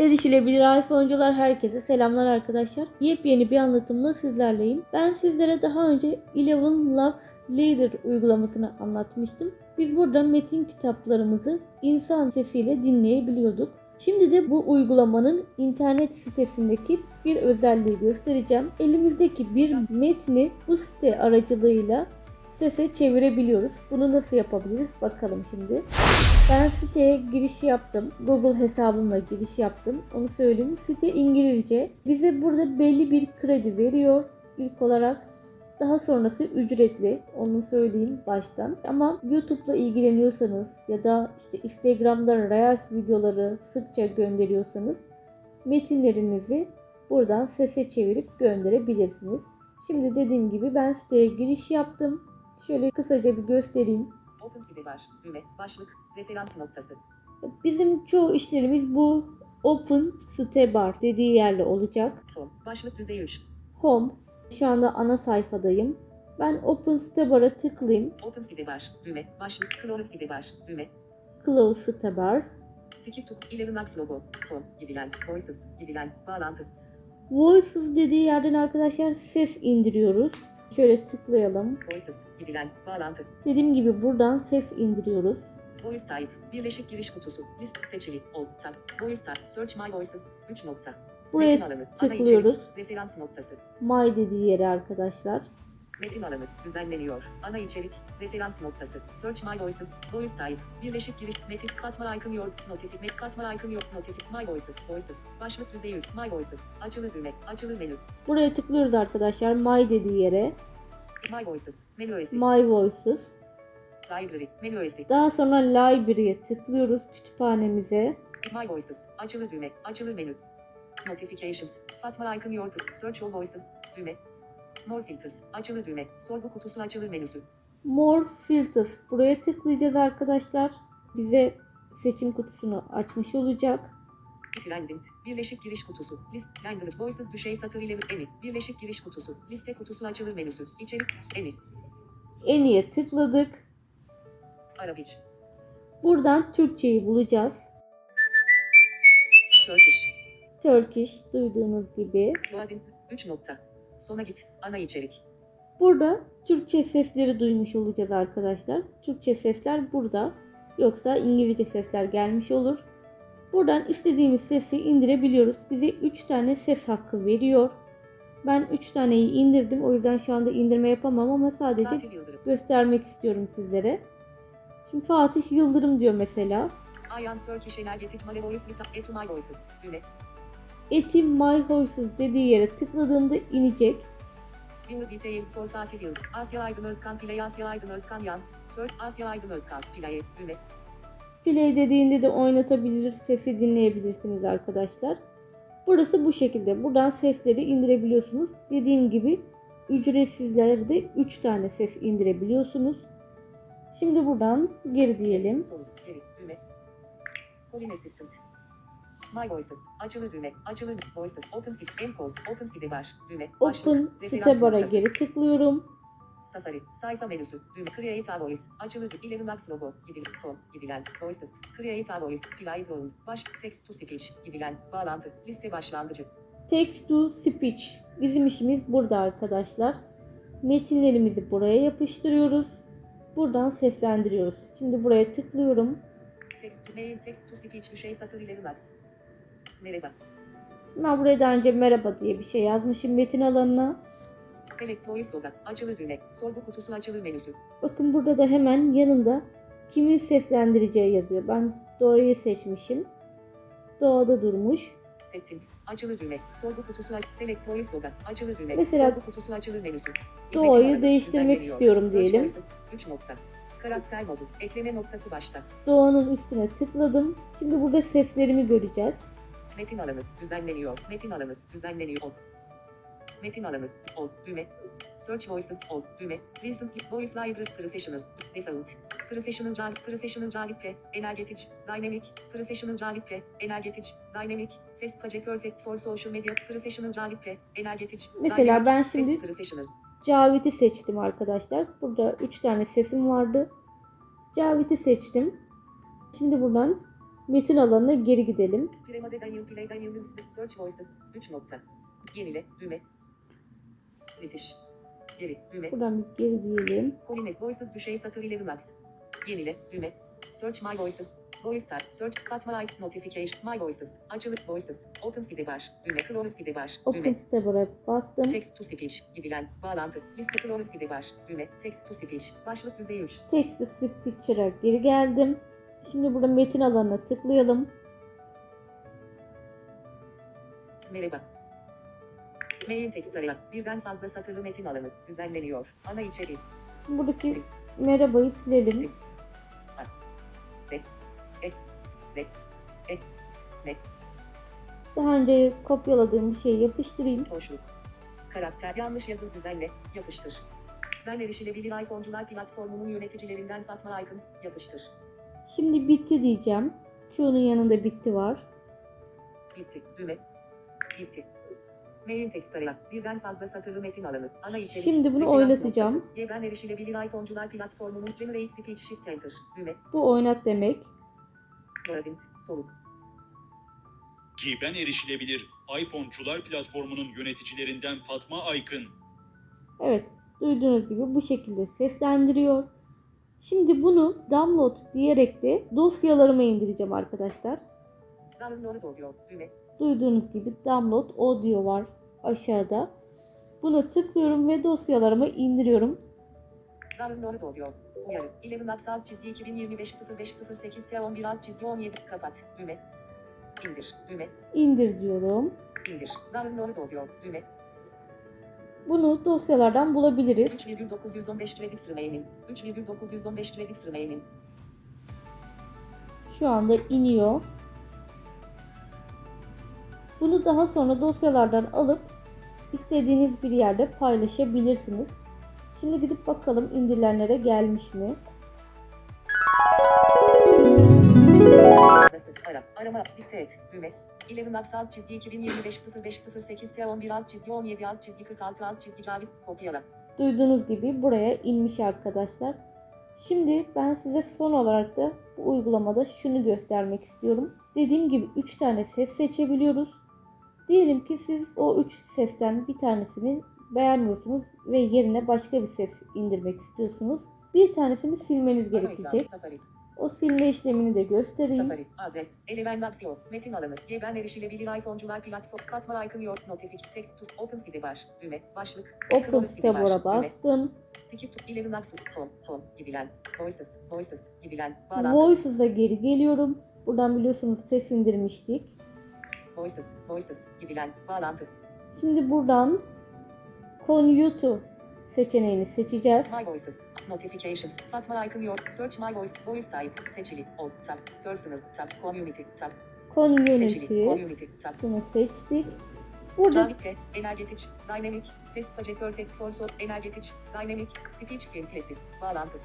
Erişilebilir iPhone'cular herkese selamlar arkadaşlar. Yepyeni bir anlatımla sizlerleyim. Ben sizlere daha önce Eleven Lux Leader uygulamasını anlatmıştım. Biz burada metin kitaplarımızı insan sesiyle dinleyebiliyorduk. Şimdi de bu uygulamanın internet sitesindeki bir özelliği göstereceğim. Elimizdeki bir metni bu site aracılığıyla sese çevirebiliyoruz. Bunu nasıl yapabiliriz bakalım şimdi. Ben siteye giriş yaptım. Google hesabımla giriş yaptım. Onu söyleyeyim. Site İngilizce. Bize burada belli bir kredi veriyor ilk olarak. Daha sonrası ücretli. Onu söyleyeyim baştan. Ama YouTube'la ilgileniyorsanız ya da işte Instagram'da Reels videoları sıkça gönderiyorsanız metinlerinizi buradan sese çevirip gönderebilirsiniz. Şimdi dediğim gibi ben siteye giriş yaptım. Şöyle kısaca bir göstereyim. OpenCV var. Düğme, başlık, referans noktası. Bizim çoğu işlerimiz bu Open Site Bar dediği yerle olacak. Home, başlık düzey 3. Home. Şu anda ana sayfadayım. Ben Open Site Bar'a tıklayayım. OpenCV var. Düğme, başlık, Close CV var. Düğme, Close Site Bar. Skip to 11 Max logo. Home, gidilen, Voices, gidilen, bağlantı. Voices dediği yerden arkadaşlar ses indiriyoruz. Şöyle tıklayalım. Voices, gidilen, bağlantı. Dediğim gibi buradan ses indiriyoruz. Voice type, birleşik giriş kutusu, list seçili, all, tab, voice type, search my voices, 3 nokta. Buraya alanı, tıklıyoruz. içerik, referans noktası. My dediği yere arkadaşlar. Metin alanı, düzenleniyor. Ana içerik, referans noktası. Search my voices, voice type, birleşik giriş, metin, katma icon yok, notifik, met, katma icon yok, notifik, my voices, voices, başlık düzeyi, my voices, açılı düğme, açılı menü, Buraya tıklıyoruz arkadaşlar. My dediği yere. my voices, menü öğesi, My Voices. library, menü öğesi, Daha sonra Library'e tıklıyoruz kütüphanemize. my voices, açılı düğme, açılı menü, notifications, katma icon yok, search all voices, düğme, more filters, açılı düğme, sorgu kutusu açılı menüsü, More Filters. Buraya tıklayacağız arkadaşlar. Bize seçim kutusunu açmış olacak. Trending, birleşik giriş kutusu, list, language, voices düşey satır ile eni, birleşik giriş kutusu, liste kutusu açılı menüsü, içerik, eni, En iyiye tıkladık. Arabic, Buradan Türkçeyi bulacağız. Turkish, Turkish duyduğunuz gibi. Loading, 3 nokta. Sona git, ana içerik, Burada Türkçe sesleri duymuş olacağız arkadaşlar. Türkçe sesler burada. Yoksa İngilizce sesler gelmiş olur. Buradan istediğimiz sesi indirebiliyoruz. Bize 3 tane ses hakkı veriyor. Ben 3 taneyi indirdim. O yüzden şu anda indirme yapamam ama sadece göstermek istiyorum sizlere. Şimdi Fatih Yıldırım diyor mesela. I am Turkish energetic my voice with eto my voices, düğme, Eti My Voices dediği yere tıkladığımda inecek. View details for Fatih Yıldırım, Asya Aydın Özkan Play, Asya Aydın Özkan Yan, Türk, Asya Aydın Özkan Play, düğme, Play dediğinde de oynatabilir, sesi dinleyebilirsiniz arkadaşlar. Burası bu şekilde. Buradan sesleri indirebiliyorsunuz. Dediğim gibi ücretsizlerde 3 tane ses indirebiliyorsunuz. Şimdi buradan geri diyelim. soru, geri, düğme, Assistant, My Voices, açılı düğme, açılı voices, Open City, Encode, Open City var, düğme, Open site bara geri tıklıyorum. Safari, sayfa menüsü, düğme, Create a Voice, açılı, 11 Max logo, gidilen, home, gidilen, voices, Create a Voice, Play Room, baş, text to speech, gidilen, bağlantı, liste başlangıcı, Text to speech. Bizim işimiz burada arkadaşlar. Metinlerimizi buraya yapıştırıyoruz. Buradan seslendiriyoruz. Şimdi buraya tıklıyorum. text to mail, text to speech, düşey satır ileri max. Merhaba, Ben buraya daha önce merhaba diye bir şey yazmışım metin alanına. Select Voice logo, açılı düğme, sorgu kutusu açılı menüsü, Bakın burada da hemen yanında kimin seslendireceği yazıyor. Ben Doğa'yı seçmişim. Doğa'da durmuş. Settings, açılı düğme, sorgu kutusu aç, Select Voice logo, açılı düğme, Mesela sorgu kutusu açılı menüsü. Doğayı değiştirmek istiyorum diyelim. Voices, 3 nokta. Karakter modu, ekleme noktası başta. Doğa'nın üstüne tıkladım. Şimdi burada seslerimi göreceğiz. Metin alanı, düzenleniyor. Metin alanı, düzenleniyor. Metin alanı, ol, düğme. Search Voices, ol, düğme. Recently, Voice Library, Professional, Default. Professional Java, Professional Java P, Energetic, Dynamic, Professional Java P, Energetic, Dynamic, Fast Page Perfect for Social Media, Professional Java P, Energetic, Mesela ben şimdi. Cavit'i seçtim arkadaşlar. Burada 3 tane sesim vardı. Cavit'i seçtim. Şimdi buradan metin alanına geri gidelim. Search Voices 3 nokta. Yenile düğme. British. Geri düğme. Buradan bir geri diyelim. Collines Voices düşey satır 11 max. Yenile düğme. Search My Voices. Voice type. Search Fatma Like Notification My Voices. Açılık Voices. Open sidebar. Düğme. Close sidebar. Open Düğme. Stabber'a bastım. Text to speech. Gidilen. Bağlantı. Liste close sidebar. Düğme. Text to speech. Başlık düzey 3. Text to Picture'a geri geldim. Şimdi burada metin alanına tıklayalım. Merhaba. Main text arayan. Birden fazla satırlı metin alanı. Düzenleniyor. Ana içeriği. Şimdi buradaki merhabayı silelim. Daha önce kopyaladığım bir şeyi yapıştırayım. Boşluk. Karakter. Yanlış yazı düzenle. Yapıştır. Ben erişilebilir iPhone'cular platformunun yöneticilerinden Fatma Aykın. Yapıştır. Şimdi bitti diyeceğim. Q'nun yanında bitti var. Bitti. Düğme. Bitti. Main text arayan. Birden fazla satırlı metin alanı. Ana içerik. Şimdi bunu Referans oynatacağım. ben erişilebilir iPhone'cular platformunun Generate Speech Shift Enter. Düğme. Bu oynat demek. Loading. Soluk. Giben erişilebilir iPhone'cular platformunun yöneticilerinden Fatma Aykın. Evet, duyduğunuz gibi bu şekilde seslendiriyor. Şimdi bunu download diyerek de dosyalarıma indireceğim arkadaşlar. Download audio. Düğme. Duyduğunuz gibi download audio var aşağıda. Buna tıklıyorum ve dosyalarıma indiriyorum. Download audio. Uyarı. 11 Max çizgi 2025 0508 T 11 alt çizgi 17 kapat. Düğme. İndir. Düğme. İndir diyorum. İndir. Download audio. Düğme. Bunu dosyalardan bulabiliriz. 3,915 Redix Remaining. 3,915 Redix Remaining. Şu anda iniyor. Bunu daha sonra dosyalardan alıp istediğiniz bir yerde paylaşabilirsiniz. Şimdi gidip bakalım indirilenlere gelmiş mi? Ara. Arama. Dikte et. Düğme. 11 Max alt çizgi 2025 0508 T 11 alt çizgi 17 alt çizgi 46 alt çizgi Cavit. Kopyala. Duyduğunuz gibi buraya inmiş arkadaşlar. Şimdi ben size son olarak da bu uygulamada şunu göstermek istiyorum. Dediğim gibi 3 tane ses seçebiliyoruz. Diyelim ki siz o 3 sesten bir tanesini beğenmiyorsunuz ve yerine başka bir ses indirmek istiyorsunuz. Bir tanesini silmeniz gerekecek. O silme işlemini de göstereyim. Safari. Adres. Eleven aksiyon. Metin alanı. Geben erişilebilir iPhone'cular platform. Fatma Icon Your Notific. Text to Open Sidebar. Düğme. Başlık. Open. Table'a Düğme. bastım. Skip to 11 Max. Home. Home. Gidilen. Voices. Voices. Gidilen. Bağlantı. Voices'a geri geliyorum. Buradan biliyorsunuz ses indirmiştik. Voices. Voices. Gidilen. Bağlantı. Şimdi buradan Conute seçeneğini seçeceğiz. My Voices. Notifications. Fatma Icon Your. Search My Voice. Voice Type. Seçili. All. Tab. Personal. Tab. Community. Tab. Seçili. Community. Community. Tab. Bunu seçtik. Burada Cavit Energetic. Dynamic. Test Page Perfect for So. Energetic. Dynamic. Speech Synthesis. Bağlantı.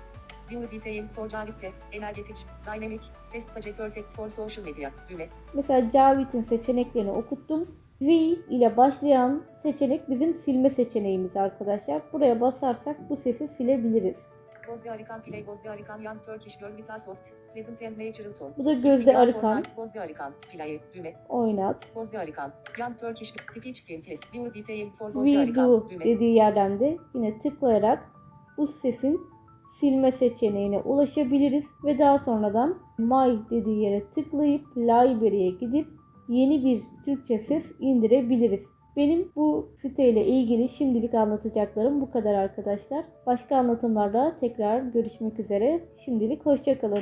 View details for Cavit Energetic. Dynamic. Test Page Perfect for Social Media. Düğme. mesela Cavit'in seçeneklerini okuttum. V ile başlayan seçenek bizim silme seçeneğimiz arkadaşlar. Buraya basarsak bu sesi silebiliriz. Gözde Arikan Play Gözde Arikan Young Turkish Girl a Soft. Pleasant and Natural Tone. Bu da Gözde format, Gözde Arikan. Play. Düğme. Oynat. Gözde Arikan. Young Turkish Speech Synthesis. View details for Gözde Arikan. Düğme. dediği yerden de yine tıklayarak bu sesin silme seçeneğine ulaşabiliriz ve daha sonradan My dediği yere tıklayıp library'e gidip yeni bir Türkçe ses indirebiliriz. Benim bu siteyle ilgili şimdilik anlatacaklarım bu kadar arkadaşlar. Başka anlatımlarda tekrar görüşmek üzere. Şimdilik hoşçakalın.